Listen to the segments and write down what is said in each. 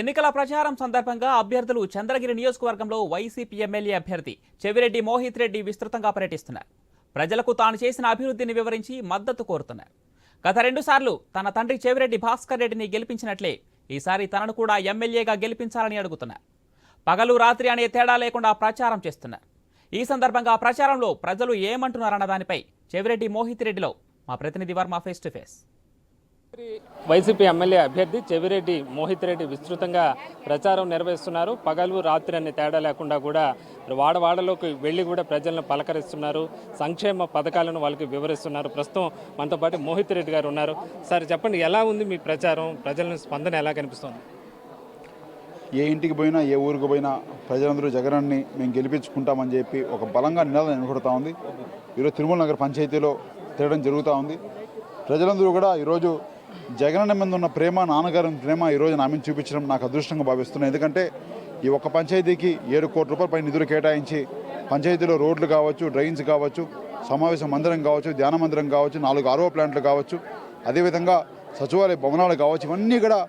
ఎన్నికల ప్రచారం సందర్భంగా అభ్యర్థులు చంద్రగిరి నియోజకవర్గంలో వైసీపీ ఎమ్మెల్యే అభ్యర్థి చెవిరెడ్డి మోహిత్ రెడ్డి విస్తృతంగా పర్యటిస్తున్నారు. ప్రజలకు తాను చేసిన అభివృద్ధిని వివరించి మద్దతు కోరుతున్నారు. గత రెండుసార్లు తన తండ్రి చెవిరెడ్డి భాస్కర్ రెడ్డిని గెలిపించినట్లే ఈసారి తనను కూడా ఎమ్మెల్యేగా గెలిపించాలని అడుగుతున్నారు. పగలు రాత్రి అనే తేడా లేకుండా ప్రచారం చేస్తున్నారు. ఈ సందర్భంగా ప్రచారంలో ప్రజలు ఏమంటున్నారన్న దానిపై చెవిరెడ్డి మోహిత్ రెడ్డిలో మా ప్రతినిధి Varma face to face. YCP MLA అభ్యర్థి చెవిరెడ్డి మోహిత్ రెడ్డి విస్తృతంగా ప్రచారం నిర్వహిస్తున్నారు. పగలు రాత్రి అనే తేడా లేకుండా కూడా వాడవాడలోకి వెళ్ళి కూడా ప్రజలను పలకరిస్తున్నారు. సంక్షేమ పథకాలను వాళ్ళకి వివరిస్తున్నారు. ప్రస్తుతం మనతో పాటు మోహిత్ రెడ్డి గారు ఉన్నారు. సార్ చెప్పండి ఎలా ఉంది మీ ప్రచారం? ప్రజల స్పందన ఎలా కనిపిస్తుంది? ఏ ఇంటికి పోయినా ఏ ఊరికి పోయినా ప్రజలందరూ జగనాన్ని మేము గెలిపించుకుంటామని చెప్పి ఒక బలంగా నినాదం నిలబడుతూ ఉంది. ఈరోజు తిరుమల నగర పంచాయతీలో తిరగడం జరుగుతూ ఉంది. ప్రజలందరూ కూడా ఈరోజు జగనన్న మీద ఉన్న ప్రేమ నాన్నగారి ప్రేమ ఈరోజు నా మీద చూపించడం నాకు అదృష్టంగా భావిస్తున్నాను ఎందుకంటే ఈ ఒక్క పంచాయతీకి ఏడు కోట్ల రూపాయల పైన నిధులు కేటాయించి పంచాయతీలో రోడ్లు కావచ్చు డ్రైన్స్ కావచ్చు సమావేశ మందిరం కావచ్చు ధ్యాన మందిరం కావచ్చు నాలుగు ఆరో ప్లాంట్లు కావచ్చు అదేవిధంగా సచివాలయ భవనాలు కావచ్చు ఇవన్నీ కూడా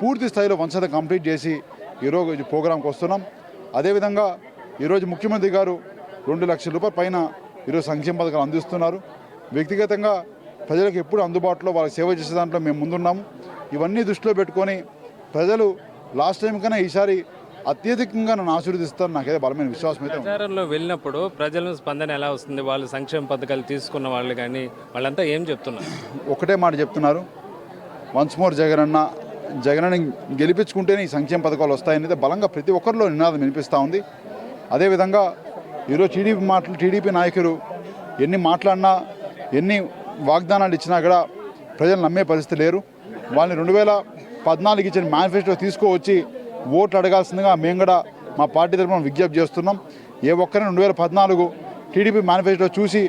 పూర్తి స్థాయిలో వంశత కంప్లీట్ చేసి ఈరోజు ప్రోగ్రాంకి వస్తున్నాం. అదేవిధంగా ఈరోజు ముఖ్యమంత్రి గారు రెండు లక్షల రూపాయల పైన ఈరోజు సంక్షేమ పథకాలు అందిస్తున్నారు. వ్యక్తిగతంగా ప్రజలకు ఎప్పుడు అందుబాటులో వాళ్ళకి సేవ చేసే దాంట్లో మేము ముందున్నాము. ఇవన్నీ దృష్టిలో పెట్టుకొని ప్రజలు లాస్ట్ టైం కన్నా ఈసారి అత్యధికంగా నన్ను ఆశీర్వదిస్తారు నాకైతే బలమైన విశ్వాసం అయితే. ప్రచారంలో వెళ్ళినప్పుడు ప్రజల స్పందన ఎలా వస్తుంది? వాళ్ళు సంక్షేమ పథకాలు తీసుకున్న వాళ్ళు కానీ వాళ్ళంతా ఏం చెప్తున్నారు? ఒకటే మాట చెప్తున్నారు. వన్స్ మోర్ జగనన్న జగనని గెలిపించుకుంటేనే ఈ సంక్షేమ పథకాలు వస్తాయనేది బలంగా ప్రతి ఒక్కరిలో నినాదం వినిపిస్తూ ఉంది. అదేవిధంగా ఈరోజు టీడీపీ మాటలు టీడీపీ నాయకులు ఎన్ని మాట్లాడినా ఎన్ని వాగ్దానాలు ఇచ్చినా కూడా ప్రజలు నమ్మే పరిస్థితి లేరు. వాళ్ళని రెండు వేల పద్నాలుగు ఇచ్చిన మేనిఫెస్టో తీసుకువచ్చి ఓట్లు అడగాల్సిందిగా మేము కూడా మా పార్టీ తరఫున విజ్ఞప్తి చేస్తున్నాం. ఏ ఒక్కరిని రెండు వేల పద్నాలుగు టీడీపీ మేనిఫెస్టో చూసి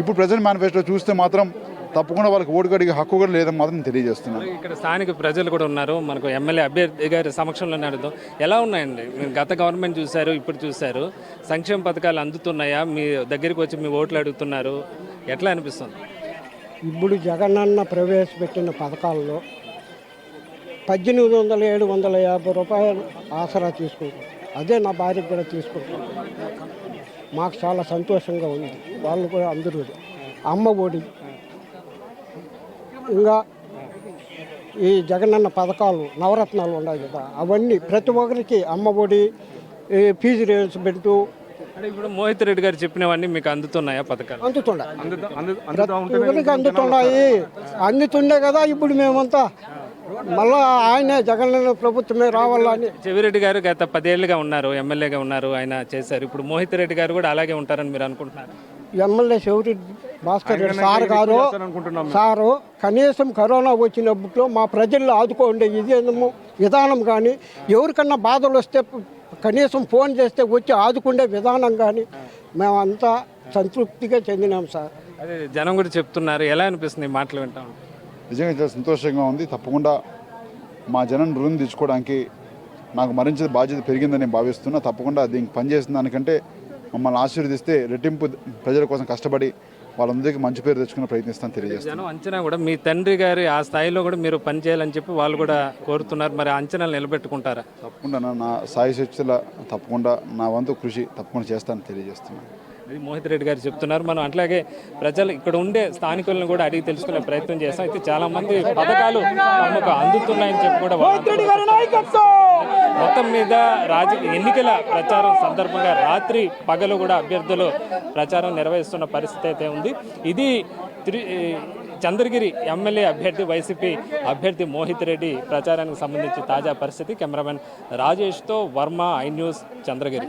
ఇప్పుడు ప్రజెంట్ మేనిఫెస్టో చూస్తే మాత్రం తప్పకుండా వాళ్ళకి ఓటు అడిగే హక్కు కూడా లేదని మాత్రం తెలియజేస్తున్నాను. ఇక్కడ స్థానిక ప్రజలు కూడా ఉన్నారు. మనకు ఎమ్మెల్యే అభ్యర్థి గారి సమక్షంలో అడుగుతాం ఎలా ఉన్నాయండి? మీరు గత గవర్నమెంట్ చూశారు ఇప్పుడు చూశారు. సంక్షేమ పథకాలు అందుతున్నాయా? మీ దగ్గరికి వచ్చి మీ ఓట్లు అడుగుతున్నారు. ఎట్లా అనిపిస్తుంది? ఇప్పుడు జగనన్న ప్రవేశపెట్టిన పథకాల్లో పద్దెనిమిది వందల ఏడు వందల యాభై రూపాయలు ఆసరా తీసుకుంటాం. అదే నా భార్యకు కూడా తీసుకుంటాం. మాకు చాలా సంతోషంగా ఉంది. వాళ్ళు కూడా అందరూ అమ్మ ఒడి. ఇంకా ఈ జగనన్న పథకాలు నవరత్నాలు ఉన్నాయి కదా అవన్నీ ప్రతి ఒక్కరికి అమ్మ ఒడి ఈ ఫీజు పెడుతూ అంటే ఇప్పుడు మోహిత్ రెడ్డి గారు చెప్పినవన్నీ మీకు అందుతున్నాయా పథకాలు? అందుతుండ. అందుతున్నాయి అందుతుండే కదా ఇప్పుడు మేమంతా. మళ్ళా ఆయనే జగన్ ప్రభుత్వమే రావాలని చెవిరెడ్డి గారు గత పదేళ్ళుగా ఉన్నారు ఎమ్మెల్యేగా ఉన్నారు ఆయన చేశారు. ఇప్పుడు మోహిత్ రెడ్డి గారు కూడా అలాగే ఉంటారని మీరు అనుకుంటున్నారు? ఎమ్మెల్యే శివరి భాస్కర్ రెడ్డి సార్ గారు సారు కనీసం కరోనా వచ్చినప్పుడు మా ప్రజల్లో ఆదుకోండి ఇదేమో విధానం కానీ ఎవరికన్నా బాధలు వస్తే కనీసం ఫోన్ చేస్తే వచ్చి ఆదుకుండే విధానం కానీ మేమంతా సంతృప్తిగా చెందినాం సార్. అదే జనం కూడా చెప్తున్నారు ఎలా అనిపిస్తుంది ఈ మాటలు వింటాం? నిజంగా చాలా సంతోషంగా ఉంది. తప్పకుండా మా జనం రుణం తెచ్చుకోవడానికి నాకు మరింత బాధ్యత పెరిగిందని నేను భావిస్తున్నా. తప్పకుండా దీనికి పనిచేసిన దానికంటే మమ్మల్ని ఆశీర్వదిస్తే రెట్టింపు ప్రజల కోసం కష్టపడి వాళ్ళందరికీ మంచి పేరు తెచ్చుకునే ప్రయత్నిస్తాను తెలియజేస్తాను. అంచనా కూడా మీ తండ్రి గారి ఆ స్థాయిలో కూడా మీరు పని చేయాలని చెప్పి వాళ్ళు కూడా కోరుతున్నారు. మరి ఆ అంచనాలు నిలబెట్టుకుంటారా? తప్పకుండా నా- సాయి శక్తుల తప్పకుండా నా వంతు కృషి తప్పకుండా చేస్తానని తెలియజేస్తున్నాను. ఇది మోహిత్ రెడ్డి గారు చెప్తున్నారు. మనం అట్లాగే ప్రజలు ఇక్కడ ఉండే స్థానికులను కూడా అడిగి తెలుసుకునే ప్రయత్నం చేస్తాం. అయితే చాలా మంది పథకాలు తమకు అందుతున్నాయని చెప్పి కూడా మొత్తం మీద రాజ ఎన్నికల ప్రచారం సందర్భంగా రాత్రి పగలు కూడా అభ్యర్థులు ప్రచారం నిర్వహిస్తున్న పరిస్థితి అయితే ఉంది. ఇది త్రి చంద్రగిరి ఎమ్మెల్యే అభ్యర్థి వైసీపీ అభ్యర్థి మోహిత్ రెడ్డి ప్రచారానికి సంబంధించి తాజా పరిస్థితి. కెమెరామెన్ రాజేష్తో వర్మ ఐ న్యూస్ చంద్రగిరి.